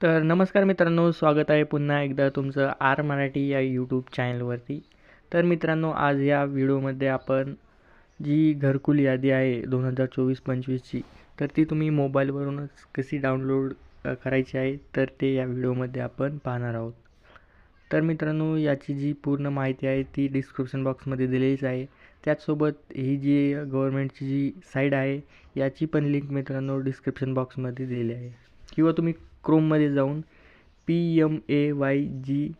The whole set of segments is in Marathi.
तर नमस्कार मित्रांनो स्वागत आहे पुन्हा एकदा तुमचं आर मराठी या यूट्यूब चॅनलवरती तर मित्रांनो आज या व्हिडिओमध्ये आपण जी घरकुल यादी आहे दोन हजार चोवीस पंचवीसची तर ती तुम्ही मोबाईलवरूनच कशी डाउनलोड करायची आहे तर ते या व्हिडिओमध्ये आपण पाहणार आहोत. तर मित्रांनो याची जी पूर्ण माहिती आहे ती डिस्क्रिप्शन बॉक्समध्ये दिलेलीच आहे. त्याचसोबत ही जी गव्हर्मेंटची जी साईड आहे याची पण लिंक मित्रांनो डिस्क्रिप्शन बॉक्समध्ये दिलेली आहे. किंवा तुम्ही क्रोममध्ये जाऊन P M A Y G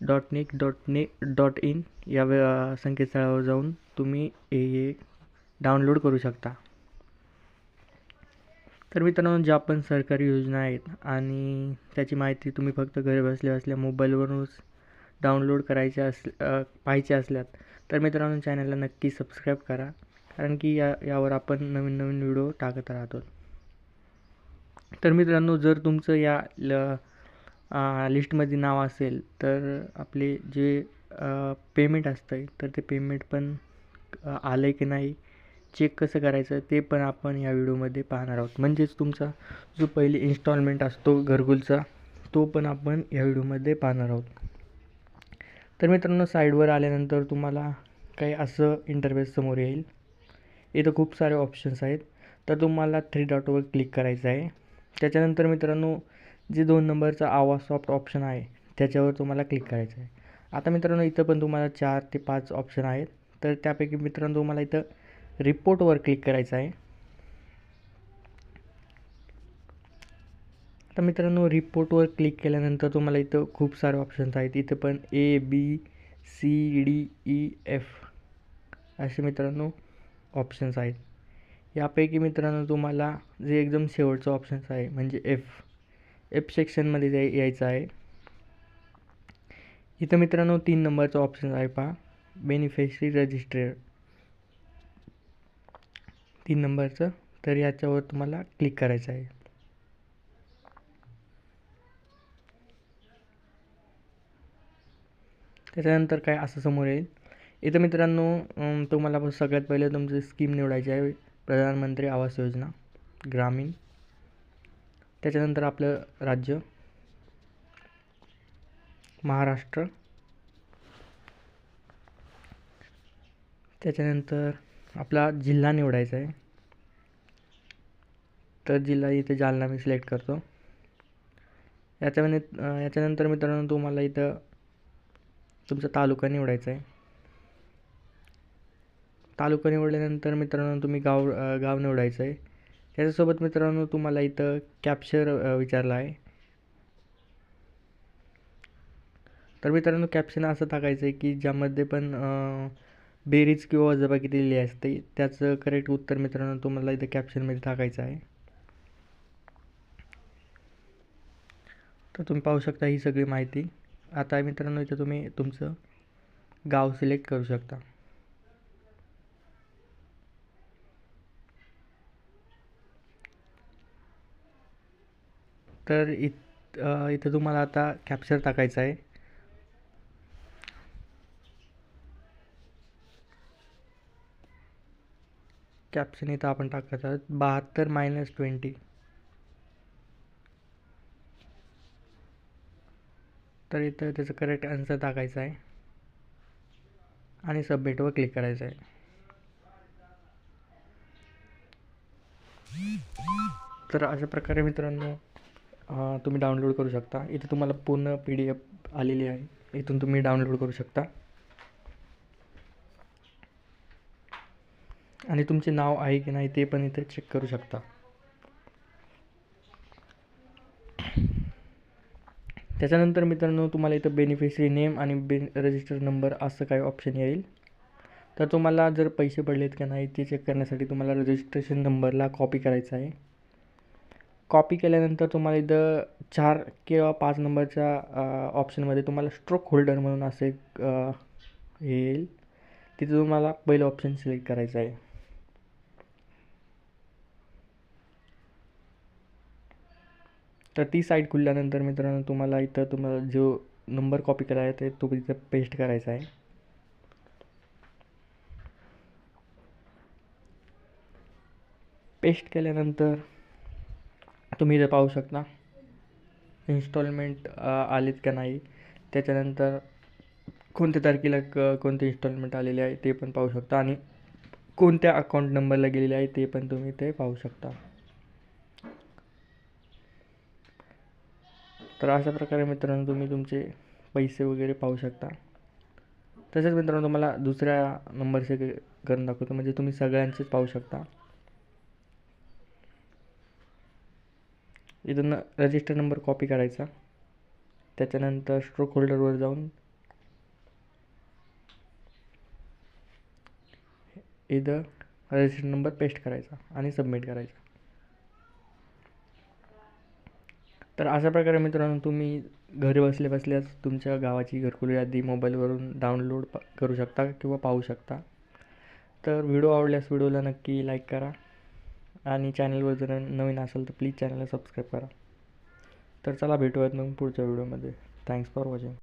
dot nic dot ने डॉट इन या वे- संकेतस्थळावर जाऊन तुम्ही हे डाउनलोड करू शकता. तर मित्रांनो ज्या पण सरकारी योजना आहेत आणि त्याची माहिती तुम्ही फक्त घरी बसल्या बसल्या मोबाईलवरूनच डाउनलोड करायच्या अस पाहायच्या असल्यात तर मित्रांनो चॅनलला नक्की सबस्क्राईब करा. कारण की या यावर आपण नवीन नवीन व्हिडिओ टाकत राहतो. तर मित्रांनो जर तुमचं या ल लिस्टमध्ये नाव असेल तर आपले जे पेमेंट असतं तर ते पेमेंट पण आलं आहे की नाही चेक कसं करायचं ते पण आपण या व्हिडिओमध्ये पाहणार आहोत. म्हणजेच तुमचा जो पहिली इन्स्टॉलमेंट असतो घरकुलचा तो पण आपण या व्हिडिओमध्ये पाहणार आहोत. तर मित्रांनो साईडवर आल्यानंतर तुम्हाला काही असं इंटरफेस समोर येईल. इथं खूप सारे ऑप्शन्स आहेत. तर तुम्हाला थ्री डॉटवर क्लिक करायचं आहे. त्याच्यानंतर मित्रांनो जे दोन नंबरचा आवाज सॉफ्ट ऑप्शन आहे त्याच्यावर तुम्हाला क्लिक करायचं आहे. आता मित्रांनो इथं पण तुम्हाला चार ते पाच ऑप्शन आहेत. तर त्यापैकी मित्रांनो तुम्हाला इथं रिपोर्टवर क्लिक करायचं आहे. तर मित्रांनो रिपोर्टवर क्लिक केल्यानंतर तुम्हाला इथं खूप सारे ऑप्शन्स आहेत. इथं पण A B C D E F असे मित्रांनो ऑप्शन्स आहेत. यापैकी मित्रांनो तुम्हाला जे एकदम शेवटचं ऑप्शन्स आहे म्हणजे एफ एफ सेक्शनमध्ये जाय यायचं आहे. इथं मित्रांनो तीन नंबरचं ऑप्शन आहे पहा. बेनिफिशरी रजिस्टर तीन नंबरचं तर याच्यावर तुम्हाला क्लिक करायचं आहे. त्याच्यानंतर काय असं समोर येईल. इथं मित्रांनो तुम्हाला सगळ्यात पहिले तुमची स्कीम निवडायची आहे. प्रधानमंत्री आवास योजना ग्रामीण त्याच्यानंतर आपलं राज्य महाराष्ट्र त्याच्यानंतर आपला जिल्हा निवडायचा आहे. तर जिल्हा इथे जालना मी सिलेक्ट करतो. याच्यामध्ये याच्यानंतर मित्रांनो तुम्हाला इथं तुमचा तालुका निवडायचा आहे. तालुका निवडल्यानंतर मित्रांनो तुम्ही गाव गाव निवडायचं आहे. त्याच्यासोबत मित्रांनो तुम्हाला इथं कॅप्चर विचारला आहे. तर मित्रांनो कॅप्शन असं टाकायचं आहे की ज्यामध्ये पण बेरीज किंवा वजाबाकी दिलेली असते त्याचं करेक्ट उत्तर मित्रांनो तुम्हाला इथं कॅप्शनमध्ये टाकायचं आहे. तर तुम्ही पाहू शकता ही सगळी माहिती. आता मित्रांनो इथं तुम्ही तुमचं गाव सिलेक्ट करू शकता. तर इत इथं तुम्हाला आता कॅप्चर टाकायचं आहे. कॅप्शन इथं आपण टाकत आहोत. बहात्तर मायनस ट्वेंटी तर इथं त्याचं करेक्ट आन्सर टाकायचं आहे. आणि सबमिटवर क्लिक करायचं आहे. तर अशा प्रकारे मित्रांनो तुम्ही डाउनलोड करू शकता. इथे तुम्हाला पूर्ण पी डी एफ आलेली आहे. इथून तुम्ही डाउनलोड करू शकता. आणि तुमचे नाव आहे की नाही ते पण इथे चेक करू शकता. त्याच्यानंतर मित्रांनो तुम्हाला इथं बेनिफिशरी नेम आणि बेन रजिस्टर नंबर असं काही ऑप्शन येईल. तर तुम्हाला जर पैसे पडलेत का नाही ते चेक करण्यासाठी तुम्हाला रजिस्ट्रेशन नंबरला कॉपी करायचं आहे. कॉपी केल्यानंतर तुम्हाला इथं चार किंवा पाच नंबरच्या ऑप्शनमध्ये तुम्हाला स्ट्रोक होल्डर म्हणून असं एक हे येईल. तिथे तुम्हाला पहिलं ऑप्शन सिलेक्ट करायचं आहे. तर ती साईट खुलल्यानंतर मित्रांनो तुम्हाला इथं तुम्हाला जो नंबर कॉपी करायचा आहे ते तो इथं पेस्ट करायचा आहे. पेस्ट केल्यानंतर तुम्ही इथं पाहू शकता. इन्स्टॉलमेंट आलेत का नाही? त्याच्यानंतर कोणत्या तारखेला क कोणते इन्स्टॉलमेंट आलेले आहे ते पण पाहू शकता आणि कोणत्या अकाउंट नंबरला गेलेले आहे ते पण तुम्ही ते पाहू शकता. तर अशा प्रकारे मित्रांनो तुम्ही तुमचे पैसे वगैरे पाहू शकता. तसेच मित्रांनो तुम्हाला दुसऱ्या नंबरचे करून दाखवतो. म्हणजे तुम्ही सगळ्यांचेच पाहू शकता. इथून रजिस्टर नंबर कॉपी करायचा त्याच्यानंतर स्ट्रोक होल्डरवर जाऊन इथं रजिस्टर नंबर पेस्ट करायचा आणि सबमिट करायचा. तर अशा प्रकारे मित्रांनो तुम्ही घरी बसल्या बसल्याच तुमच्या गावाची घरकुल यादी मोबाईलवरून डाउनलोड प करू शकता किंवा पाहू शकता. तर व्हिडिओ आवडल्यास व्हिडिओला नक्की लाईक करा. आणि चॅनलवर जर नवीन असेल तर प्लीज चॅनलला सबस्क्राईब करा. तर चला भेटूयात मग पुढच्या व्हिडिओमध्ये. Thanks for watching